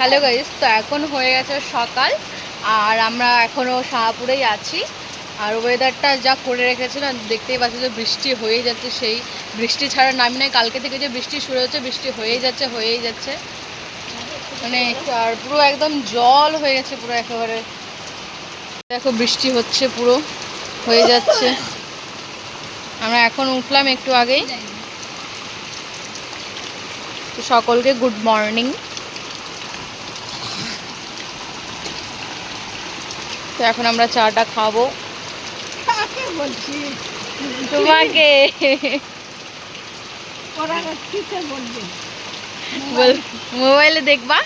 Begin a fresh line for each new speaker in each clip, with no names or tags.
Hello guys, তো এখন হয়ে গেছে সকাল, আর আমরা এখনও শাহপুরেই আছি। আর ওয়েদারটা যা করে রেখেছে না, দেখতেই পাচ্ছি যে বৃষ্টি হয়েই যাচ্ছে, সেই বৃষ্টি ছাড়া নামি নয় কালকে থেকে যে বৃষ্টি শুরু হচ্ছে বৃষ্টি হয়েই যাচ্ছে হয়েই যাচ্ছে। মানে আর পুরো একদম জল হয়ে গেছে পুরো একেবারে। দেখো বৃষ্টি হচ্ছে পুরো, হয়ে যাচ্ছে। আমরা এখন উঠলাম একটু আগেই। সকলকে গুড মর্নিং তো এখন আমরা চাটা খাব।
বলছি?
তোমাকে। মোবাইলে দেখবা।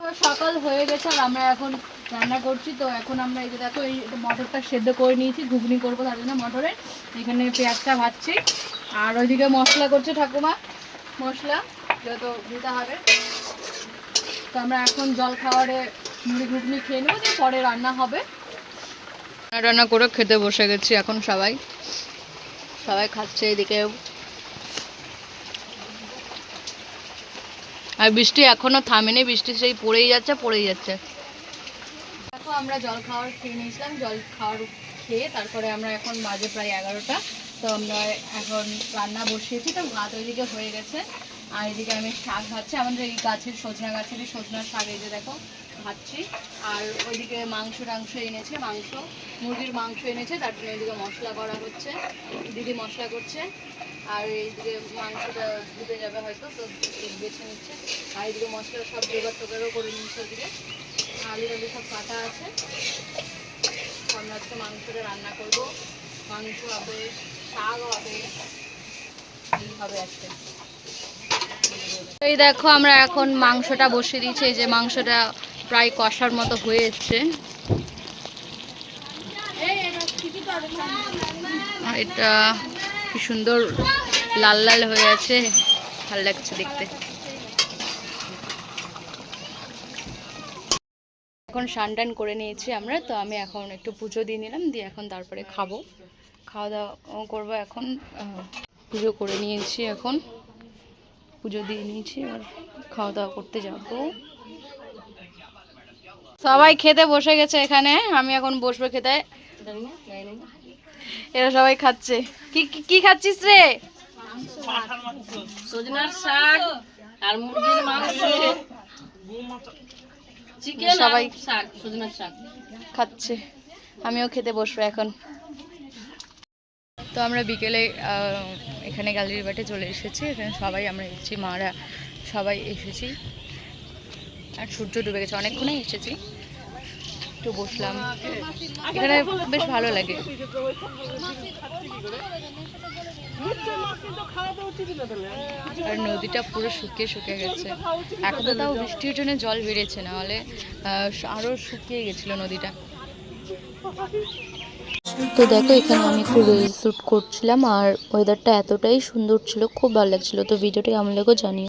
তো সকাল হয়ে গেছে আর আমরা এখন রান্না করছি। তো এখন আমরা এই যে দেখো এই মটরটা সেদ্ধ করে নিয়েছি ঘুগনি করব তার জন্য মটরে। এখানে পেঁয়াজটা ভাজছি। আর ওইদিকে মশলা করছে ঠাকুমা। মশলা যত দিতে হবে। তো আমরা এখন জল খাওয়ারে মুড়ি ঘুগনি খেয়ে নেব যে পরে রান্না হবে। রান্না টান্না করে খেতে বসে গেছি এখন সবাই। সবাই খাচ্ছে এদিকে। আর বৃষ্টি এখনও থামেনি বৃষ্টি সেই পড়েই যাচ্ছে পড়েই যাচ্ছে। দেখো আমরা জল খাওয়ার খেয়ে নিয়েছিলাম জল খাওয়ার খেয়ে তারপরে আমরা এখন বাজে প্রায় এগারোটা। তো আমরা এখন রান্না বসিয়েছি তো ভাত ওইদিকে হয়ে গেছে। আর এদিকে আমি শাক ভাজছি। আমাদের এই গাছের সজনা গাছেরই সজনার শাক, এই যে দেখো, ভাজছি। আর ওইদিকে মাংস টাংস এনেছে, মাংস, মুরগির মাংস এনেছে, তার জন্য এদিকে মশলা করা হচ্ছে, দিদি মশলা করছে। আর এইদিকে মাংসটা ধুতে যাবে হয়তো, তো বেছে নিচ্ছে। আর এইদিকে মশলা সব জোগাড় টোগাড়ও করে নিচ্ছে ওদিকে। আলু টালু সব কাটা আছে। আমরা আজকে মাংসটা রান্না করব। মাংস হবে শাক হবে। এই হবে আজকে। এই দেখো আমরা এখন মাংসটা বসিয়ে দিয়েছি যে মাংসটা প্রায় কষার মতো হয়ে এসছে এটা কি সুন্দর লাল লাল হয়ে আছে, ভালো লাগছে দেখতে। এখন স্নান টান করে নিয়েছি আমরা, তো আমি এখন একটু পুজো দিয়ে নিলাম, দিয়ে এখন তারপরে খাব। খাওয়া দাওয়া করব এখন পুজো করে নিয়েছি এখন। পুজো দিয়ে নিয়েছি এবার খাওয়া দাওয়া করতে যাব। সবাই খেতে বসে গেছে এখানে আমি এখন বসবো খেতে। এরা সবাই খাচ্ছে। কি কি- কি খাচ্ছিস রে?
সজনার শাক আর মুরগির মাংস। চিকেন
সবাই
শাক সজনার শাক।
খাচ্ছে। আমিও খেতে বসবো এখন। তো আমরা বিকেলে এখানে গ্যালারি বাটে চলে এসেছি। এখানে সবাই আমরা এসেছি মারা সবাই এসেছি। আর সূর্য ডুবে গেছে অনেকক্ষণই এসেছি। একটু বসলাম। এখানে বেশ ভালো লাগে। আর নদীটা পুরো শুকিয়ে শুকিয়ে গেছে। এখন তো তাও বৃষ্টির জন্য জল বেড়েছে না হলে আহ, আরও শুকিয়ে গেছিল নদীটা। তো দেখো, এখানে আমি একটু রিল শ্যুট করছিলাম আর ওয়েদারটা এতটাই সুন্দর ছিল, খুব ভালো লাগছিল। তো ভিডিওটি কেমন লাগো জানিও।